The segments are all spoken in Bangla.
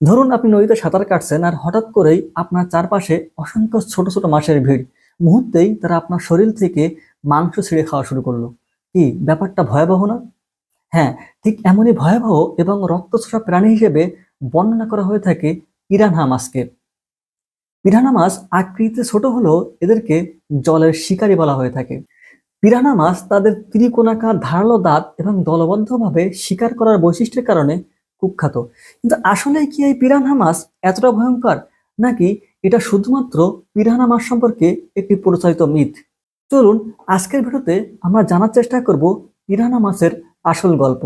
ধরুন আপনি নদীতে সাঁতার কাটছেন আর হঠাৎ করেই আপনার চারপাশে অসংখ্য ছোট ছোট মাছের ভিড়। মুহূর্তেই তারা আপনার শরীর থেকে মাংস ছিঁড়ে খাওয়া শুরু করল। কি, ব্যাপারটা ভয়াবহ না? হ্যাঁ ঠিক এমনই ভয়াবহ এবং রক্তচোষা প্রাণী হিসেবে বর্ণনা করা হয়ে থাকে পিরানহা মাছকে। পিরানা মাছ আকৃতিতে ছোট হলেও এদেরকে জলের শিকারী বলা হয়ে থাকে। পিরানা মাছ তাদের ত্রিকোণাকার ধারালো দাঁত এবং দলবদ্ধভাবে শিকার করার বৈশিষ্ট্যের কারণে কুখ্যাত। কিন্তু আসলে কি এই পিরানহা মাছ এতটা ভয়ঙ্কর? নাকি এটা শুধুমাত্র পিরানহা মাছ সম্পর্কে একটি প্রচারিত মিথ? চলুন, আজকের ভিডিওতে আমরা জানার চেষ্টা করব পিরানহা মাছের আসল গল্প।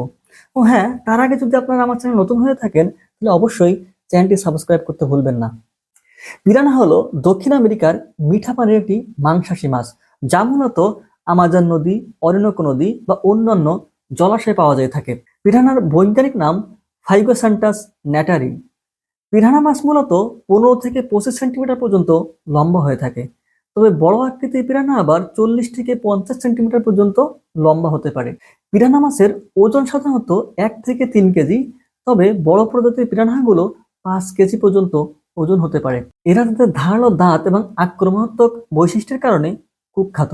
ও হ্যাঁ তার আগে যদি আপনারা আমার চ্যানেল নতুন হয়ে থাকেন, তাহলে অবশ্যই চ্যানেলটি সাবস্ক্রাইব করতে ভুলবেন না। পিরানা হলো দক্ষিণ আমেরিকার মিঠা পানির একটি মাংসাশী মাছ, যা মূলত আমাজন নদী অরিনকো নদী বা অন্যান্য জলাশয়ে পাওয়া যায় থাকে। পিরানার বৈজ্ঞানিক নাম ফাইগোসান্টাস ন্যাটারি। পিরানা মাছ মূলত পনেরো থেকে পঁচিশ সেন্টিমিটার পর্যন্ত লম্বা হয়ে থাকে। তবে বড় আকৃতির পিরানা আবার চল্লিশ থেকে পঞ্চাশ সেন্টিমিটার পর্যন্ত লম্বা হতে পারে। পিরানা মাছের ওজন সাধারণত এক থেকে তিন কেজি, তবে বড় প্রজাতির পিরানাগুলো পাঁচ কেজি পর্যন্ত ওজন হতে পারে। এরা তাদের ধারালো দাঁত এবং আক্রমণাত্মক বৈশিষ্ট্যের কারণে কুখ্যাত।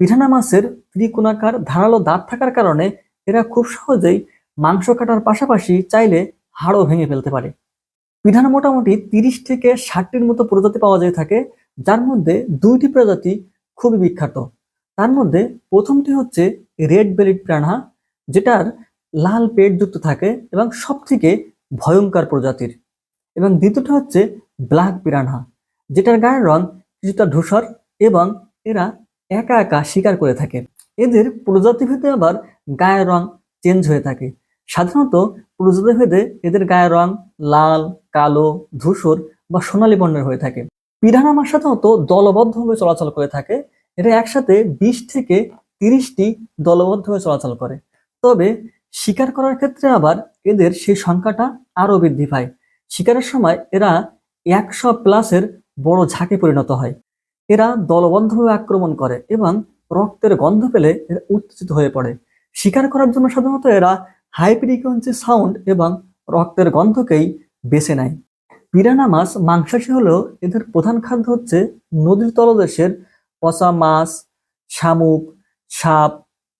পিরানা মাছের ত্রিকোণাকার ধারালো দাঁত থাকার কারণে এরা খুব সহজেই মাংস কাটার পাশাপাশি চাইলে হাড়ও ভেঙে ফেলতে পারে। পিরানা মোটামুটি তিরিশ থেকে ষাটটির মতো প্রজাতি পাওয়া যায় থাকে, যার মধ্যে দুইটি প্রজাতি খুবই বিখ্যাত। তার মধ্যে প্রথমটি হচ্ছে রেড বেলিড পিরানহা যেটার লাল পেট যুক্ত থাকে এবং সব থেকে ভয়ঙ্কর প্রজাতির। এবং দ্বিতীয়টি হচ্ছে ব্ল্যাক পিরানহা, যেটার গায়ের রং কিছুটা ধূসর এবং এরা একা একা শিকার করে থাকে। এদের প্রজাতিভেদে আবার গায়ের রং চেঞ্জ হয়ে থাকে। সাধারণত পুরুষদের প্রজাতিভেদে এদের গায়ের রং লাল, কালো, ধূসর বা সোনালী বর্ণের হয়ে থাকে। পিরানা মাছ সাধারণত দলবদ্ধভাবে চলাচল করে থাকে। এরা একসাথে বিশ থেকে তিরিশটি দলবদ্ধভাবে চলাচল করে। তবে শিকার করার ক্ষেত্রে আবার এদের সেই সংখ্যাটা আরও বৃদ্ধি পায়। শিকারের সময় এরা একশো প্লাসের বড় ঝাঁকে পরিণত হয়। এরা দলবদ্ধভাবে আক্রমণ করে এবং রক্তের গন্ধ পেলে এরা উত্তেজিত হয়ে পড়ে। শিকার করার জন্য সাধারণত এরা হাই ফ্রিকোয়েন্সি সাউন্ড এবং রক্তের গন্ধকেই বেছে নেয়। পিরানা মাছ মাংসাশী হলেও এদের প্রধান খাদ্য হচ্ছে নদীর তলদেশের পচা মাছ, শামুক, সাপ,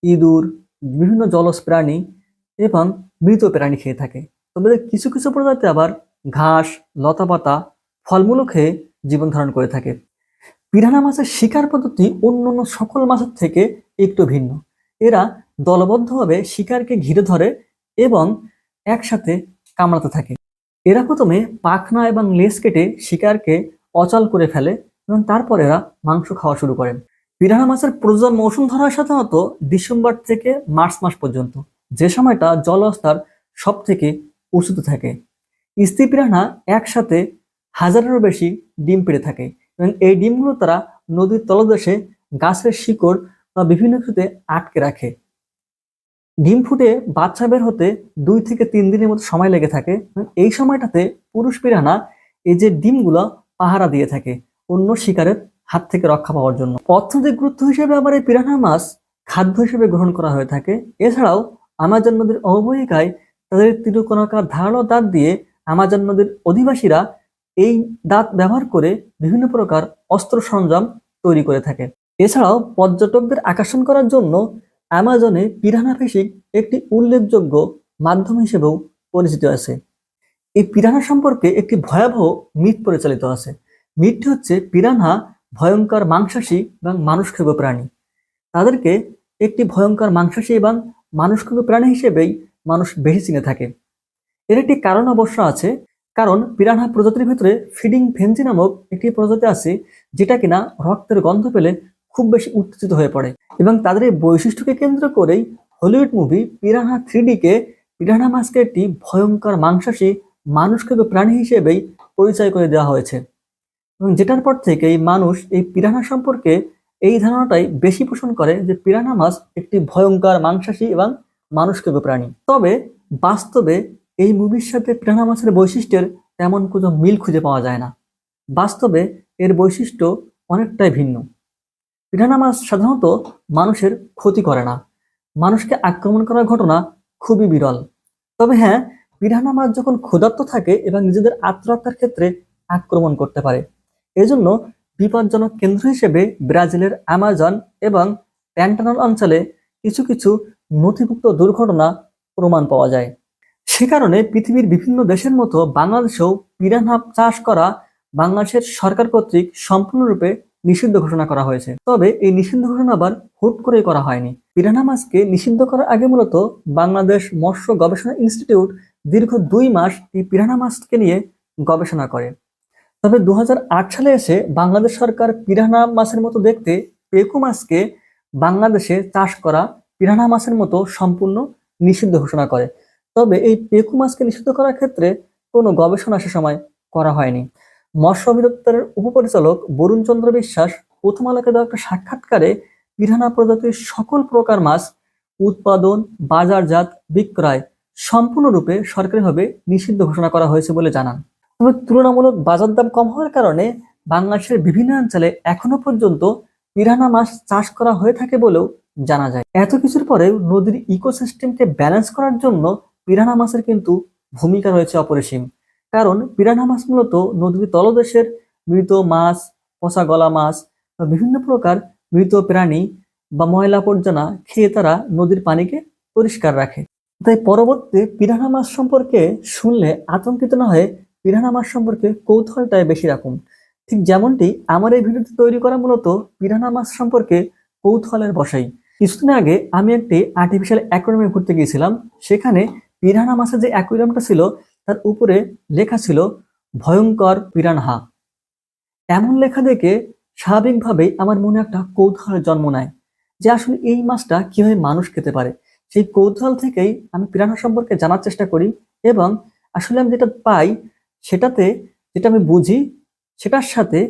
ইঁদুর, বিভিন্ন জলজ প্রাণী এবং মৃত প্রাণী খেয়ে থাকে। তবে কিছু কিছু প্রজাতি আবার ঘাস, লতাপাতা, ফলমূলও খেয়ে জীবন ধারণ করে থাকে। পিরানা মাছের শিকার পদ্ধতি অন্যান্য সকল মাছের থেকে একটু ভিন্ন। এরা দলবদ্ধভাবে শিকারকে ঘিরে ধরে এবং একসাথে কামড়াতে থাকে। এরা প্রথমে পাখনা এবং লেজ কেটে শিকারকে অচল করে ফেলে এবং তারপর এরা মাংস খাওয়া শুরু করেন পিরানা মাছের প্রজনন মৌসুম ধরা সাধারণত ডিসেম্বর থেকে মার্চ মাস পর্যন্ত, যে সময়টা জলস্তর সব থেকে উঁচুতে থাকে। স্ত্রী পিরানা একসাথে হাজারেরও বেশি ডিম পেড়ে থাকে এবং এই ডিমগুলো তারা নদীর তলদেশে গাছের শিকড় বা বিভিন্ন কিছুতে আটকে রাখে। ডিম ফুটে বাচ্চা বের হতে দুই থেকে তিন দিনের মতো সময় লেগে থাকে। এই সময়টাতে পুরুষ পিরানা এই যে ডিমগুলো পাহারা দিয়ে থাকে অন্য শিকারের হাত থেকে রক্ষা পাওয়ার জন্য। অর্থনৈতিক গুরুত্ব হিসেবে আবার এই পিরানা মাছ খাদ্য হিসেবে গ্রহণ করা হয়ে থাকে। এছাড়াও আমাজন নদীর অববাহিকায় তাদের তিরুকোণাকার ধারালো দাঁত দিয়ে আমাজন নদীর অধিবাসীরা এই দাঁত ব্যবহার করে বিভিন্ন প্রকার অস্ত্র সরঞ্জাম তৈরি করে থাকে। এছাড়াও পর্যটকদের আকর্ষণ করার জন্য অ্যামাজনে পিরানা ফিশিং একটি উল্লেখযোগ্য মাধ্যম হিসেবেও পরিচিত আছে। এই পিরানা সম্পর্কে একটি ভয়াবহ মিথ পরিচালিত আছে। মিথটি হচ্ছে পিরানহা ভয়ঙ্কর মাংসাশী এবং মানুষখেয় প্রাণী। তাদেরকে একটি ভয়ঙ্কর মাংসাশী এবং মানুষখেয় প্রাণী হিসেবেই মানুষ বেশি চিনে থাকে। এর একটি কারণ অবশ্য আছে, কারণ পিরানহা প্রজাতির ভিতরে ফিডিং ফেন্সি নামক একটি প্রজাতি আছে, যেটা কিনা রক্তের গন্ধ পেলে খুব বেশি উত্তেজিত হয়ে পড়ে। এবং তাদের এই বৈশিষ্ট্যকে কেন্দ্র করেই হলিউড মুভি পিরানহা থ্রিডিকে পিরানহা মাছকে একটি ভয়ঙ্কর মাংসাশী মানুষকে প্রাণী হিসেবেই পরিচয় করে দেওয়া হয়েছে। এবং যেটার পর থেকে এই মানুষ এই পিরানহা সম্পর্কে এই ধারণাটাই বেশি পোষণ করে যে পিরানহা মাছ একটি ভয়ঙ্কর মাংসাশী এবং মানুষকে প্রাণী। তবে বাস্তবে এই মুভির সাথে পিরানহা মাছের বৈশিষ্ট্যের তেমন কোনো মিল খুঁজে পাওয়া যায় না। বাস্তবে এর বৈশিষ্ট্য অনেকটাই ভিন্ন। পিরানহা মাছ সাধারণত মানুষের ক্ষতি করে না। মানুষকে আক্রমণ করার ঘটনা খুবই বিরল। তবে হ্যাঁ পিরানা মাছ যখন ক্ষুধার্ত থাকে এবং নিজেদের আত্মরক্ষার ক্ষেত্রে আক্রমণ করতে পারে। এজন্য বিপজ্জনক কেন্দ্র হিসেবে ব্রাজিলের অ্যামাজন এবং প্যান্টানল অঞ্চলে কিছু কিছু নথিভুক্ত দুর্ঘটনা প্রমাণ পাওয়া যায়। সে কারণে পৃথিবীর বিভিন্ন দেশের মতো বাংলাদেশেও পিরানহা চাষ করা বাংলাদেশের সরকার কর্তৃক সম্পূর্ণরূপে নিষিদ্ধ ঘোষণা করা হয়েছে। তবে এই নিষিদ্ধ ঘোষণা আবার হুট করেই করা হয়নি। পিরানহা মাছকে নিষিদ্ধ করার আগে মূলত বাংলাদেশ মৎস্য গবেষণা ইনস্টিটিউট দীর্ঘ দুই মাস এই পিরানহা মাছকে নিয়ে গবেষণা করে। তবে দু সালে এসে বাংলাদেশ সরকার পিরানা মাছের মতো দেখতে পেকু মাছকে বাংলাদেশে চাষ করা পিরানা মাছের মতো সম্পূর্ণ নিষিদ্ধ ঘোষণা করে। তবে এই পেকু মাছকে নিষিদ্ধ করার ক্ষেত্রে কোনো গবেষণা সে সময় করা হয়নি। মৎস্য অধিদপ্তরের উপপরিচালক বরুণ চন্দ্র বিশ্বাস প্রথম আলোকে দেওয়া একটা সাক্ষাৎকারে পিরানা প্রজাতির সকল প্রকার মাছ উৎপাদন, বাজারজাত, বিক্রয় সম্পূর্ণরূপে সরকারিভাবে নিষিদ্ধ ঘোষণা করা হয়েছে বলে জানান। তবে তুলনামূলক বাজার দাম কম হওয়ার কারণে বাংলাদেশের বিভিন্ন অঞ্চলে এখনও পর্যন্ত পিরানা মাছ চাষ করা হয়ে থাকে বলেও জানা যায়। এত কিছুর পরেও নদীর ইকোসিস্টেমকে ব্যালেন্স করার জন্য পিরানা মাছের কিন্তু ভূমিকা রয়েছে অপরিসীম। কারণ পিরানা মাছ মূলত নদীর তলদেশের মৃত মাছ, পচা গলা মাছ বা বিভিন্ন প্রকার মৃত প্রাণী বা ময়লা আবর্জনা খেয়ে তারা নদীর পানিকে পরিষ্কার রাখে। তাই পরবর্তী পিরানা মাছ সম্পর্কে শুনলে আতঙ্কিত না হয়ে পিরানা মাছ সম্পর্কে কৌতূহলটাই বেশি রাখুন। ঠিক যেমনটি আমার এই ভিডিওটি তৈরি করা মূলত পিরানা মাছ সম্পর্কে কৌতূহলের বসাই কিছুদিন আগে আমি একটি আর্টিফিশিয়াল অ্যাকোয়ারিয়ামে ঘুরতে গিয়েছিলাম। সেখানে পিরানা মাছের যে অ্যাকোয়ারিয়ামটা ছিল তার উপরে লেখা ছিল, ভয়ঙ্কর পিরানহা। এমন লেখা দেখে স্বাভাবিকভাবেই আমার মনে একটা কৌতূহলের জন্ম নেয় যে আসলে এই মাছটা কীভাবে মানুষ খেতে পারে। সেই কৌতূহল থেকেই আমি পিরানহা সম্পর্কে জানার চেষ্টা করি এবং আসলে আমি যেটা পাই সেটাতে যেটা আমি বুঝি সেটার সাথে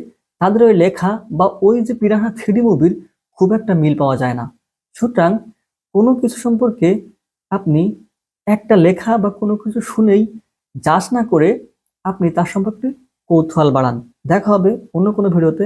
তাদের ওই লেখা বা ওই যে পিরানহা থ্রিডি মুভির খুব একটা মিল পাওয়া যায় না। সুতরাং কোনো কিছু সম্পর্কে আপনি একটা লেখা বা কোনো কিছু শুনেই যাচ না করে আপনি তার সম্পর্কে কৌতূহল বাড়ান। দেখা হবে অন্য কোনো ভিডিওতে।